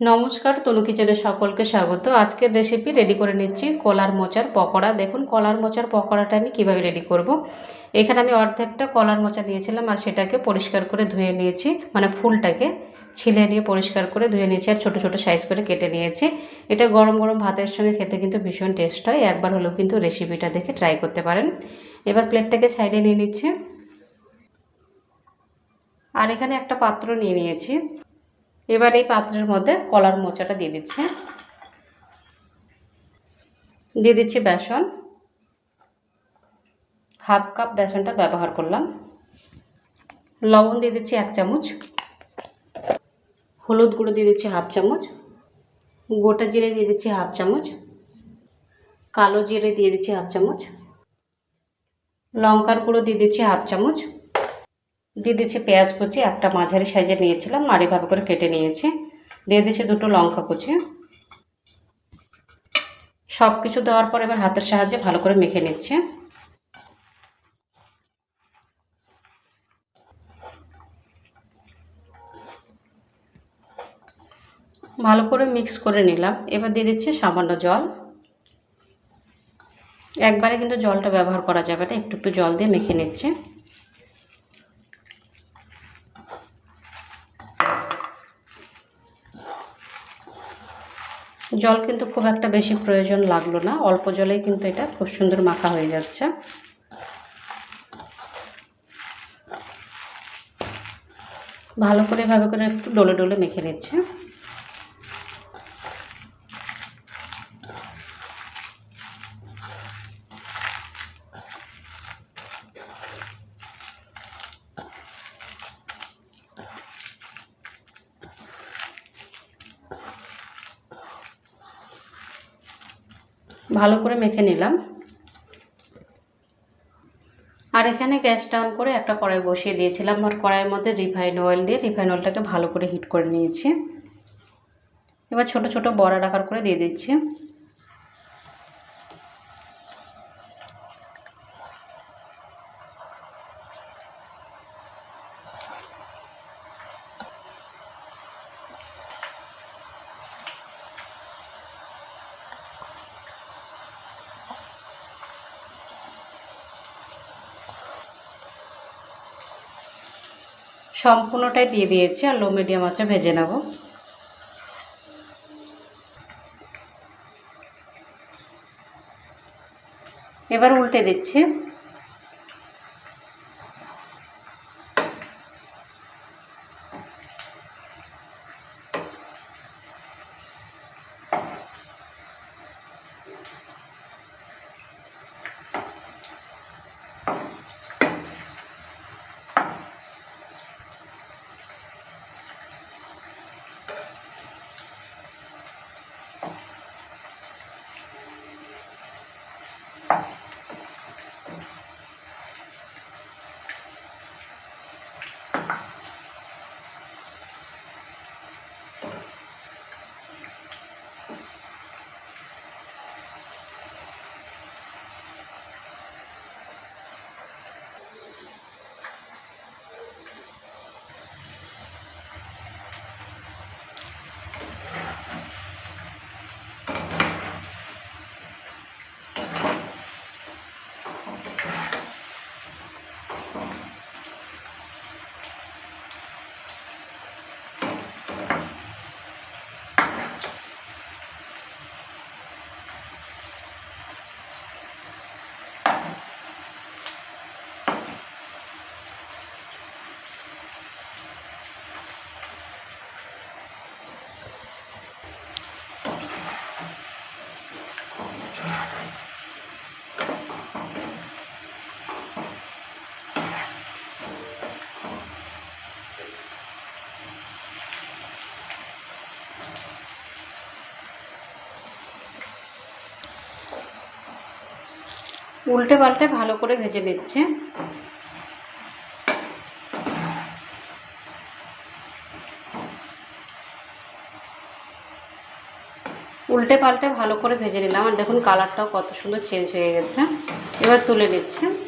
নমস্কার তনু কিচেনে সকলকে স্বাগত। আজকের রেসিপি রেডি করে নিচ্ছি কলার মোচার পকোড়া। দেখুন, কলার মোচার পকোড়াটা আমি কীভাবে রেডি করব। এখানে আমি অর্ধেকটা কলার মোচা নিয়েছিলাম আর সেটাকে পরিষ্কার করে ধুয়ে নিয়েছি মানে ফুলটাকে ছিলে নিয়ে পরিষ্কার করে ধুয়ে নিয়েছি আর ছোটো ছোটো সাইজ করে কেটে নিয়েছি। এটা গরম গরম ভাতের সঙ্গে খেতে কিন্তু ভীষণ টেস্ট হয়। একবার হলেও কিন্তু রেসিপিটা দেখে ট্রাই করতে পারেন। এবার প্লেটটাকে সাইডে নিয়ে নিচ্ছি। আর এখানে একটা পাত্র নিয়ে নিয়েছি। এবার এই পাত্রের মধ্যে কলার মোচাটা দিয়ে দিচ্ছি দিয়ে দিচ্ছি বেসন। হাফ কাপ বেসনটা ব্যবহার করলাম। লবণ দিয়ে দিচ্ছি এক চামচ। হলুদ গুঁড়ো দিয়ে দিচ্ছি হাফ চামচ। গোটা জিরে দিয়ে দিচ্ছি হাফ চামচ। কালো জিরে দিয়ে দিচ্ছি হাফ চামচ। লঙ্কার গুঁড়ো দিয়ে দিচ্ছি হাফ চামচ। দিয়ে দিচ্ছি পেঁয়াজ কুচি, একটা মাঝারি সাইজে নিয়েছিলাম আর এভাবে করে কেটে নিয়েছি। দিয়ে দিচ্ছি দুটো লঙ্কা কুচি। সব কিছু দেওয়ার পর এবার হাতের সাহায্যে ভালো করে মেখে নিচ্ছে। ভালো করে মিক্স করে নিলাম। এবার দিয়ে দিচ্ছি সামান্য জল। একবারে কিন্তু জলটা ব্যবহার করা যাবে না, একটু একটু জল দিয়ে মেখে নিচ্ছে। জল কিন্তু খুব একটা বেশি প্রয়োজন লাগল না, অল্প জলেই কিন্তু এটা খুব সুন্দর মাখা হয়ে যাচ্ছে। ভালো করে ভালো করে একটু ডলে ডলে মেখে নিচ্ছে। ভালো করে মেখে নিলাম। আর এখানে গ্যাস ডাউন করে একটা কড়াই বসিয়ে দিয়েছিলাম আর কড়াইয়ের মধ্যে রিফাইন অয়েল দিয়ে রিফাইন অয়েলটাকে ভালো করে হিট করে নিয়েছি। এবার ছোট ছোট বড়া আকার করে দিয়ে দিচ্ছি। সম্পূর্ণটাই দিয়ে দিয়েছি আর লো মিডিয়াম আছে ভেজে নেব। এবার উল্টে দিচ্ছি। উল্টে পাল্টে ভালো করে ভেজে নিচ্ছে। উল্টে পাল্টে ভালো করে ভেজে নিলাম। আর দেখুন, কালারটাও কত সুন্দর চেঞ্জ হয়ে গেছে। এবার তুলে নিচ্ছে।